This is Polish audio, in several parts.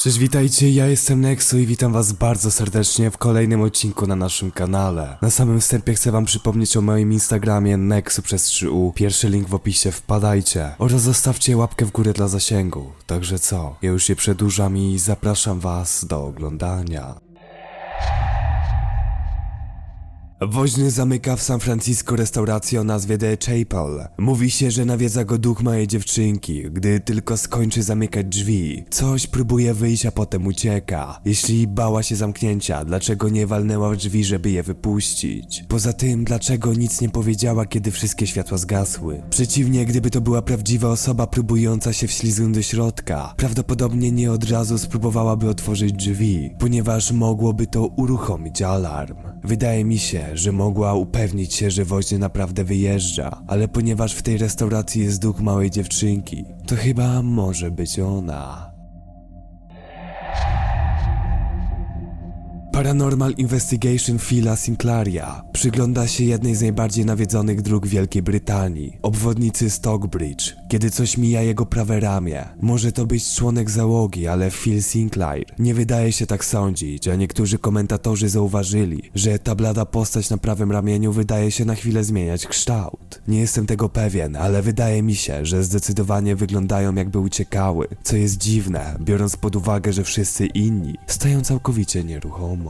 Cześć, witajcie, ja jestem Nexu i witam was bardzo serdecznie w kolejnym odcinku na naszym kanale. Na samym wstępie chcę wam przypomnieć o moim Instagramie Nexu przez 3U. Pierwszy link w opisie, wpadajcie. Oraz zostawcie łapkę w górę dla zasięgu. Także co, ja już się przedłużam i zapraszam was do oglądania. Woźny zamyka w San Francisco restaurację o nazwie The Chapel. Mówi się, że nawiedza go duch małej dziewczynki, gdy tylko skończy zamykać drzwi. Coś próbuje wyjść, a potem ucieka. Jeśli bała się zamknięcia, dlaczego nie walnęła w drzwi, żeby je wypuścić? Poza tym, dlaczego nic nie powiedziała, kiedy wszystkie światła zgasły? Przeciwnie, gdyby to była prawdziwa osoba próbująca się wślizgnąć do środka, prawdopodobnie nie od razu spróbowałaby otworzyć drzwi, ponieważ mogłoby to uruchomić alarm. Wydaje mi się, że mogła upewnić się, że woźny naprawdę wyjeżdża, ale ponieważ w tej restauracji jest duch małej dziewczynki, to chyba może być ona. Paranormal Investigation Phila Sinclaria przygląda się jednej z najbardziej nawiedzonych dróg Wielkiej Brytanii, obwodnicy Stockbridge, kiedy coś mija jego prawe ramię. Może to być członek załogi, ale Phil Sinclair nie wydaje się tak sądzić, a niektórzy komentatorzy zauważyli, że ta blada postać na prawym ramieniu wydaje się na chwilę zmieniać kształt. Nie jestem tego pewien, ale wydaje mi się, że zdecydowanie wyglądają jakby uciekały, co jest dziwne, biorąc pod uwagę, że wszyscy inni stają całkowicie nieruchomo.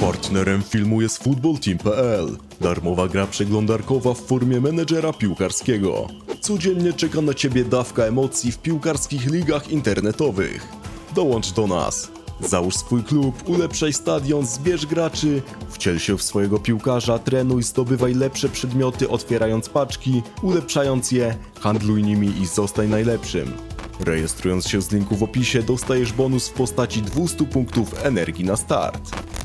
Partnerem filmu jest footballteam.pl. Darmowa gra przeglądarkowa w formie menedżera piłkarskiego. Codziennie czeka na Ciebie dawka emocji w piłkarskich ligach internetowych. Dołącz do nas. Załóż swój klub, ulepszaj stadion, zbierz graczy, wciel się w swojego piłkarza, trenuj, zdobywaj lepsze przedmioty otwierając paczki, ulepszając je, handluj nimi i zostaj najlepszym. Rejestrując się z linku w opisie dostajesz bonus w postaci 200 punktów energii na start.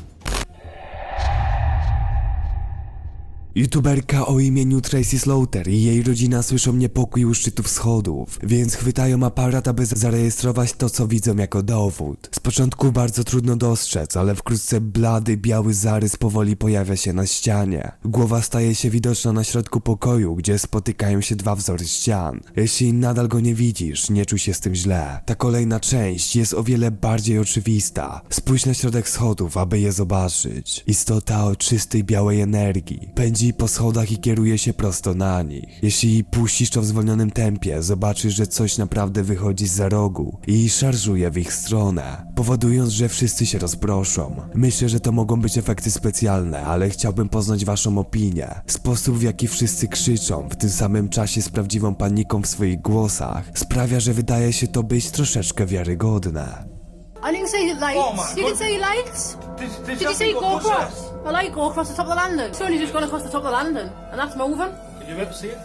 YouTuberka o imieniu Tracy Slaughter i jej rodzina słyszą niepokój u szczytów schodów, więc chwytają aparat, aby zarejestrować to, co widzą jako dowód. Z początku bardzo trudno dostrzec, ale wkrótce blady, biały zarys powoli pojawia się na ścianie. Głowa staje się widoczna na środku pokoju, gdzie spotykają się dwa wzory ścian. Jeśli nadal go nie widzisz, nie czuj się z tym źle. Ta kolejna część jest o wiele bardziej oczywista. Spójrz na środek schodów, aby je zobaczyć. Istota o czystej białej energii. Pędzi po schodach i kieruje się prosto na nich. Jeśli puścisz to w zwolnionym tempie, zobaczysz, że coś naprawdę wychodzi z za rogu i szarżuje w ich stronę, powodując, że wszyscy się rozproszą. Myślę, że to mogą być efekty specjalne, ale chciałbym poznać waszą opinię. Sposób, w jaki wszyscy krzyczą, w tym samym czasie z prawdziwą paniką w swoich głosach, sprawia, że wydaje się to być troszeczkę wiarygodne. I didn't say lights. Oh my you God. didn't say lights. Did, did, did you say go across? Us? Well, I go across the top of the landing. It's just gone across the top of the landing, and that's moving. Did you ever see it?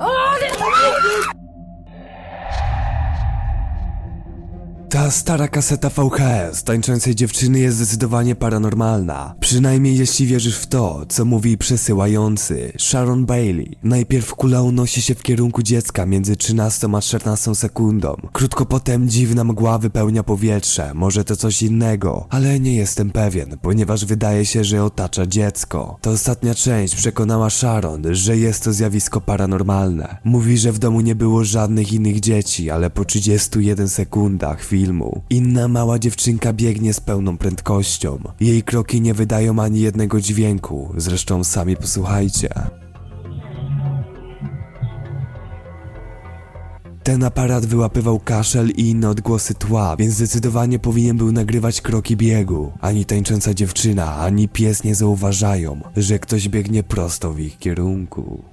Oh, Ta stara kaseta VHS tańczącej dziewczyny jest zdecydowanie paranormalna. Przynajmniej jeśli wierzysz w to, co mówi przesyłający Sharon Bailey. Najpierw kula unosi się w kierunku dziecka między 13 a 14 sekundą. Krótko potem dziwna mgła wypełnia powietrze. Może to coś innego, ale nie jestem pewien, ponieważ wydaje się, że otacza dziecko. Ta ostatnia część przekonała Sharon, że jest to zjawisko paranormalne. Mówi, że w domu nie było żadnych innych dzieci, ale po 31 sekundach filmu inna mała dziewczynka biegnie z pełną prędkością. Jej kroki nie wydają ani jednego dźwięku, zresztą sami posłuchajcie. Ten aparat wyłapywał kaszel i inne odgłosy tła, więc zdecydowanie powinien był nagrywać kroki biegu. Ani tańcząca dziewczyna, ani pies nie zauważają, że ktoś biegnie prosto w ich kierunku.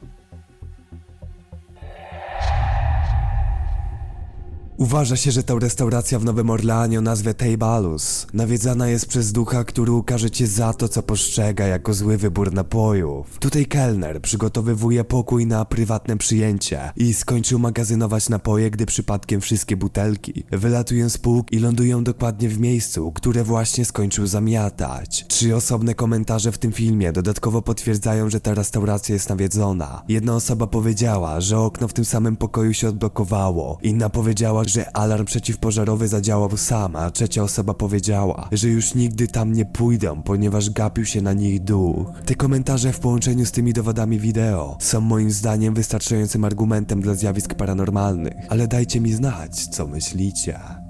Uważa się, że ta restauracja w Nowym Orleanie o nazwie Teibalus nawiedzana jest przez ducha, który ukaże cię za to, co postrzega jako zły wybór napojów. Tutaj kelner przygotowywuje pokój na prywatne przyjęcie i skończył magazynować napoje, gdy przypadkiem wszystkie butelki wylatują z półk i lądują dokładnie w miejscu, które właśnie skończył zamiatać. Trzy osobne komentarze w tym filmie dodatkowo potwierdzają, że ta restauracja jest nawiedzona. Jedna osoba powiedziała, że okno w tym samym pokoju się odblokowało, inna powiedziała, że alarm przeciwpożarowy zadziałał sam, a trzecia osoba powiedziała, że już nigdy tam nie pójdą, ponieważ gapił się na nich duch. Te komentarze w połączeniu z tymi dowodami wideo są moim zdaniem wystarczającym argumentem dla zjawisk paranormalnych, ale dajcie mi znać, co myślicie.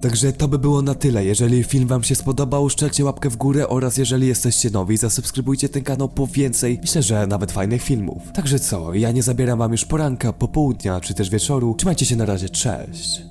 Także to by było na tyle. Jeżeli film wam się spodobał, szczelcie łapkę w górę oraz jeżeli jesteście nowi, zasubskrybujcie ten kanał po więcej, myślę, że nawet fajnych filmów. Także co, ja nie zabieram wam już poranka, popołudnia czy też wieczoru. Trzymajcie się na razie, cześć.